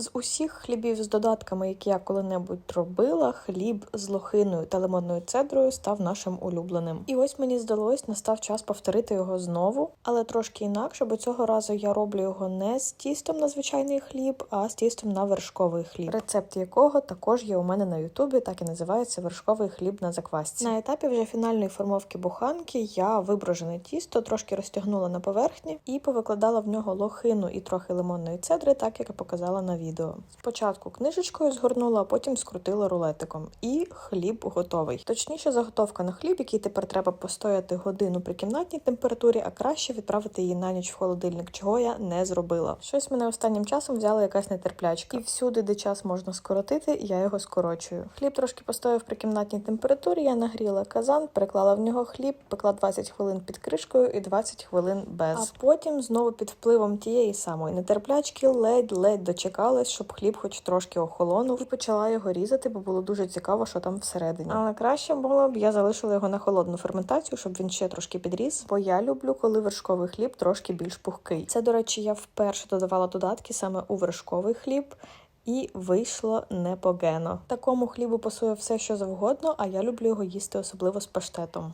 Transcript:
З усіх хлібів з додатками, які я коли-небудь робила, хліб з лохиною та лимонною цедрою став нашим улюбленим. І ось мені здалось, настав час повторити його знову, але трошки інакше, бо цього разу я роблю його не з тістом на звичайний хліб, а з тістом на вершковий хліб, рецепт якого також є у мене на Ютубі, так і називається вершковий хліб на заквасці. На етапі вже фінальної формовки буханки я виброжене тісто трошки розтягнула на поверхні і повикладала в нього лохину і трохи лимонної цедри, так як я показала на відео. Спочатку книжечкою згорнула, а потім скрутила рулетиком. І хліб готовий. Точніше, заготовка на хліб, який тепер треба постояти годину при кімнатній температурі, а краще відправити її на ніч в холодильник, чого я не зробила. Щось мене останнім часом взяла якась нетерплячка. І всюди, де час можна скоротити, я його скорочую. Хліб трошки постояв при кімнатній температурі. Я нагріла казан, приклала в нього хліб, пекла 20 хвилин під кришкою і 20 хвилин без. А потім знову під впливом тієї самої нетерплячки ледь-ледь дочекалась, щоб хліб хоч трошки охолонув, і почала його різати, бо було дуже цікаво, що там всередині. Але краще було б я залишила його на холодну ферментацію, щоб він ще трошки підріс. Бо я люблю, коли вершковий хліб трошки більш пухкий. Це, до речі, я вперше додавала додатки саме у вершковий хліб. І вийшло непогано. Такому хлібу пасує все, що завгодно, а я люблю його їсти особливо з паштетом.